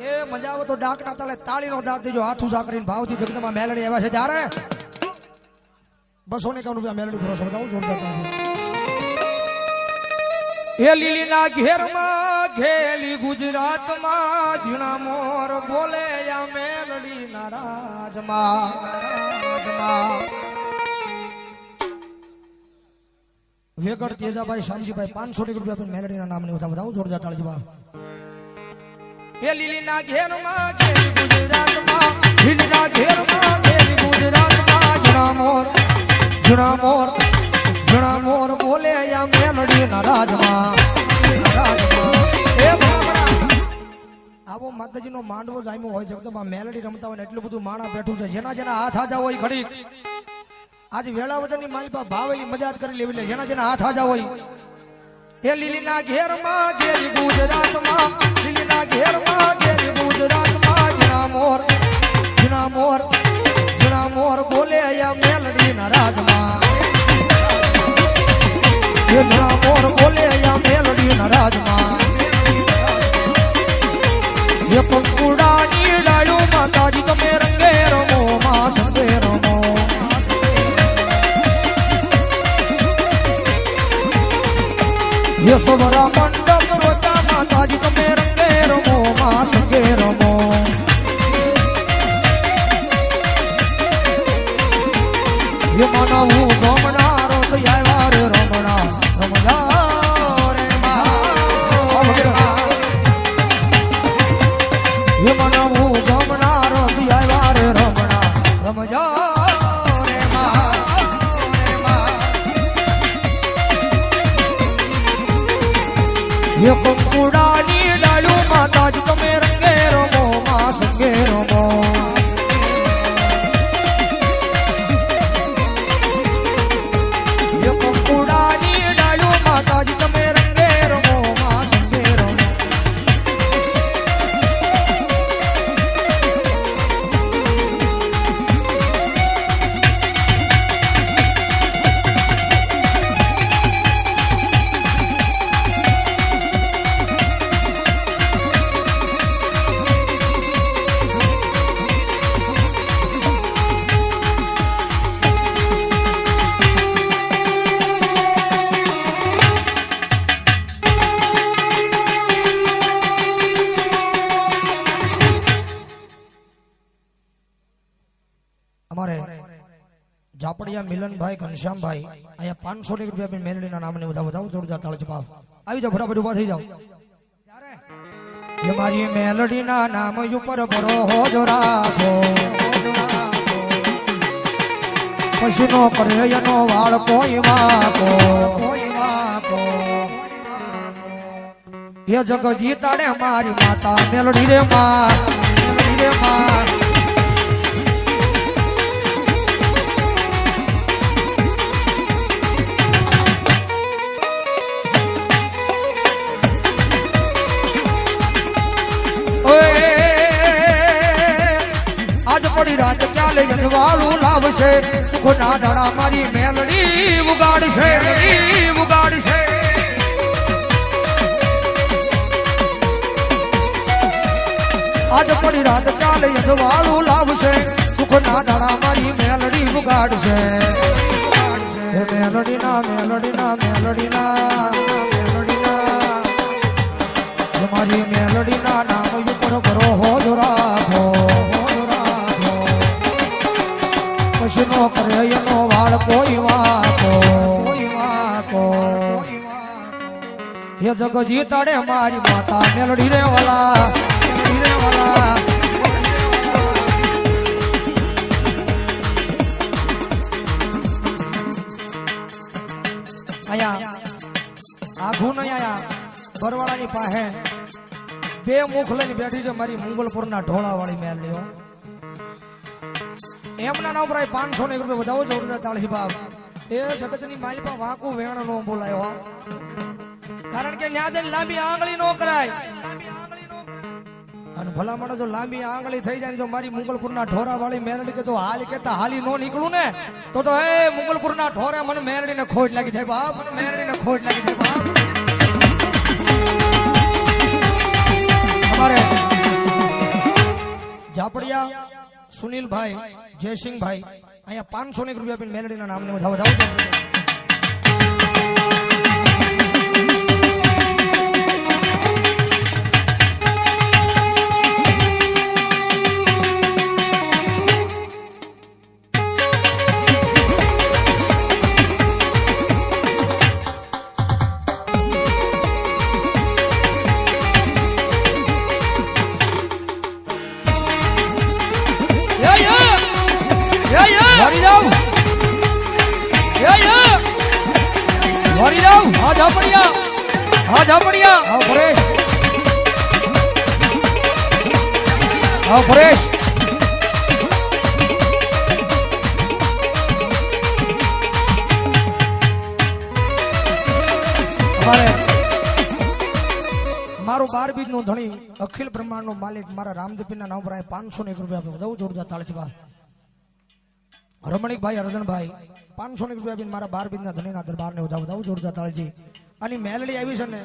એ મજા આવે તો ડાક ના તાલે તાળીનો દાંત દેજો, હાથ ઉસા ભાવથી જગતમાં મેલડી આવ્યા છે ત્યારે બસો ને કામ રૂપિયા મેલડી ભરોસો બતાવું, જોરદાર. એ લીલીના ઘેરમાં ઘેલી ગુજરાતમાં ઝીણા મોર બોલે આ મેલડી ના રાજમાં. વેગડ તેજાભાઈ, શામજીભાઈ, પાંચસો રૂપિયા મેલડીના નામને બધા બતાવું, જોરદાર તાળીમાં એ લીલીના ઘેરમાં ઘેરી ગુજરાતમાં. ઘેરમાં ઘેરી ગુજરાતમાં. ઝીણા મોર ઝીણા મોર ઝીણા મોર બોલે આ માતાજીનો માંડવો જામ્યો હોય જગદંબા મેલડી રમતા હોય એટલું બધું માણા બેઠું છે. જેના જેના હાથ આજા હોય ઘડીક આજ વેળાવદરની માલિપા ભાવેલી મજાક કરી લેવી જેના જેના હાથ હાજા હોય. એ લીલીના ઘેરમાં ઘેરી ગુજરાતમાં. Yo soy Ramón જાપડિયા મિલનભાઈ ઘનશ્યામભાઈ. અહીંયા પાંચસો ની રૂપિયા મેલડીના નામને બધા બધા જોરદાર તાળી ચપાવ આવી જાઓ, ફટાફટ ઊભા થઈ જાઓ. મારી મેલડીના નામ ઉપર ભરો હો જો રાખો. પશુનો કરે એનો વાળ કોઈ વાકો એ જગ જીતાડે મારી માતા મેલડી રે માં રે માં આજ ચાલે જનવાળું લાવશે. સુખના દાડા મારી મેલડી ઉગાડશે. હે મેલડી ના મેલડી ના મેલડી ના મેલડી ના નામ ઉપર કરો હો રાખો કશનો કરે એનો વાળ કોઈ વાકો કોઈ વાકો એ જગજી તડે મારી માતા મેલડી રે વાલા, મેલડી રે વાલા. પાસે બે મુખ લઈને બેઠી છે મારી મુંગલપુરના ઢોળા વાળી મેલડીઓ એમના નામ પ્રાય પાંચસો ને રૂપિયા વધાવો જોરદાર તાળી બાપ એ જગતની માલિપા વાંકું વેણ નો બોલાયો કારણ કે ન્યા જઈને લાંબી આંગળી નો કરાય. અને ભલામણ જો લાંબી આંગળી થઈ જાય જો મારી મુગલપુરના ઢોરા વાળી મેરડી કે જો હાલ કેતા હાલી નો નીકળું ને, તો તો હે મુગલપુરના ઢોરે મને મેરડીને ખોટ લાગી જાય, બાપ, મને મેરડીને ખોટ લાગી જાય, બાપ. સુનિલભાઈ જયસિંહભાઈ અહીંયા પાંચસો એક રૂપિયા મેલેડીના નામને વધાવો. જાવ વાળી જાવ હા ઝાપડિયા હા ઝાપડિયા હા પરેશ હા પરેશ મારો બાર બીજનું ધણી અખિલ બ્રહ્માંડ નો માલિક મારા રામદીપીના નામ પર પાંચસો ને એક રૂપિયા આપ્યો બહુ જોરદાર તાળી બા. રમણીકભાઈ, અર્જનભાઈ, પાંચસો ને રૂપિયા મારા બાર બીજના ધણીના દરબારને વધાવ વધાવ જોરદાર તાળજી. અને મેલડી આવી છે ને,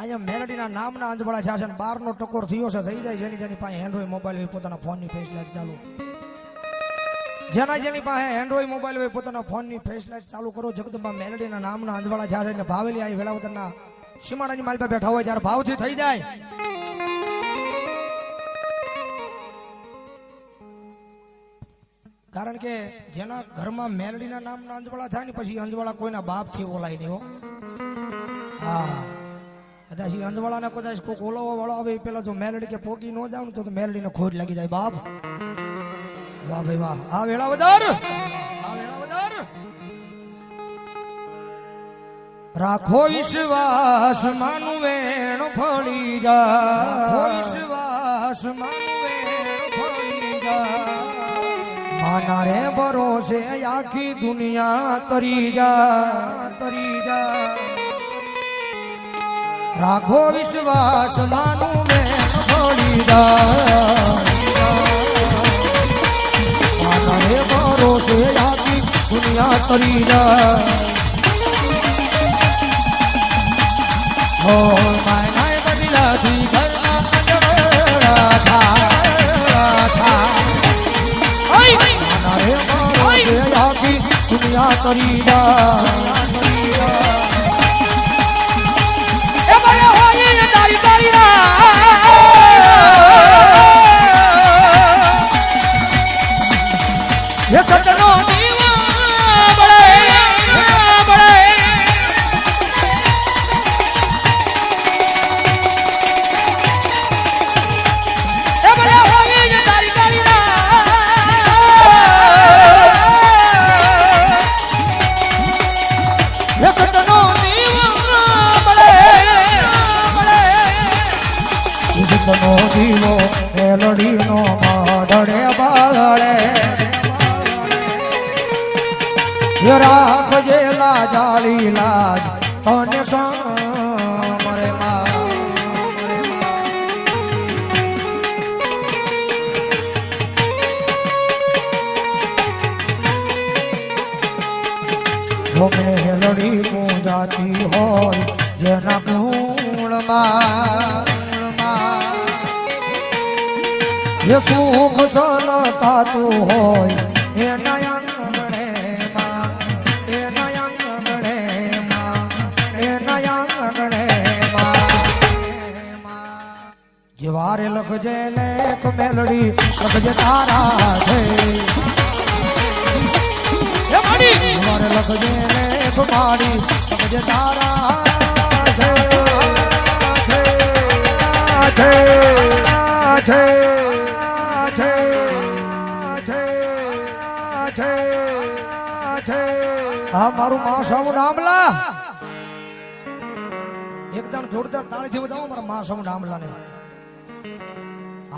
અહીંયા મેલડીના નામના અંજવાળા થયા છે ને, બારનો ટકોર થયો છે થઈ જાય જેની જેની પાસે હેન્ડ્રોય મોબાઈલ હોય, પોતાના ફોનની ફેસ લાઈટ ચાલુ. જેના જેની પાસે એન્ડ્રોઈડ મોબાઈલ હોય, પોતાના ફોનની ફેસ લાઈટ ચાલુ કરો. જગદંબા મેલડીના નામના અંજવાળા થયા છે ને, ભાવેલી આવી વેલાવતરના સીમાડાની માલ પર બેઠા હોય ત્યારે ભાવથી થઈ જાય. કારણ કે જેના ઘરમાં મેલડીના નામના અંજવાળા થાય ને પછી અંજવાળા કોઈના બાપથી ઓલાય નહીં હો. હા. કદાચ ઈ અંજવાળાને કદાચ કોઈક ઓલાવો વાળો આવે એ પેલા જો મેલડી કે પોકી ન જાવ ને તો તો મેલડીને ખોટ લાગી જાય બાપ. વાહ ભાઈ વાહ. આ વેળા વધાર આ વેળા વધાર રાખો વિશ્વાસ, માનું વેણ ફળી જા. રાખો વિશ્વાસ, માનું વેણ ફળી જા માના રે ભરોસે આખી દુનિયા તરી જા તરી જા રાખો વિશ્વાસ, માનું મેં ભોળી જા માના રે ભરોસે આખી દુનિયા તરી જા હો માય બદલાથી ઘરના દુનિયા તરી જીતનો દીવો મેલડીનો માડળે બાળે રાખજે લાજાળી લાજ, અને સમરે માં ગમે હેલડી પૂજાતી હોય, જેના ગુણમાં એ સુખ સન થતું હોય, એ નયન ગણેમાં એ નયન ગણેમાં એ નયન ગણેમાં જેવારે લખજે લેખ મેલડી, લખજે તારા છે. જેવારે લખજે લેખ મારી લખજે તારા આ મારું માસમ ડામલા એકદમ જોરદાર તાળીથી બતાવો મારા માસમ ડામલાને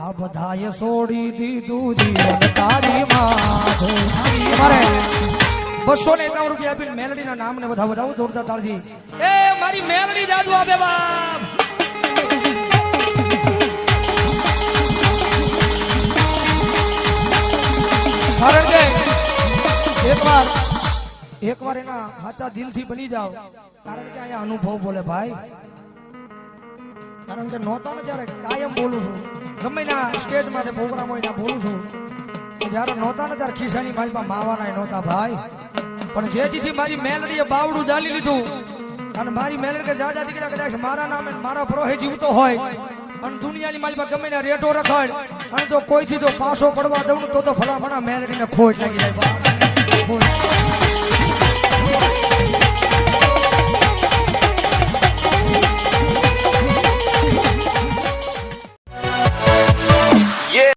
આ બધાએ છોડી દીધું જીવન તારી માથે. મારે બસો ને એકાવન રૂપિયા આપીને મેલડીના નામને બધા વધાવો જોરદાર તાળથી. એ, મારી મેલડી દાદુ આપે બાપ. કારણ કે એકવાર એકવાર એના સાચા દિલથી બની જાઓ. કારણ કે અહીંયા અનુભવ બોલે ભાઈ. કારણ કે નહોતા ને ત્યારે કાયમ બોલું છું. ગમે ના સ્ટેજ માટે પ્રોગ્રામ હોય ત્યાં બોલું છું. જયારે નહોતા ને ત્યારે ખિસ્સાની પાસે માવાના નહોતા ભાઈ. પણ જેથી મારી મેલડીએ બાવડું જાલી લીધું, અને મારી મેલડી કે જાજા દીકરા કદાચ મારા નામે મારા પ્રોહે જીવતો હોય, અને દુનિયાની પાસે ગમે ના રેટો રખાય, અને જો કોઈથી તો પાછો પડવા દઉં તો તો ભલા ભલા મેલડીને ખોટ લાગી જાય.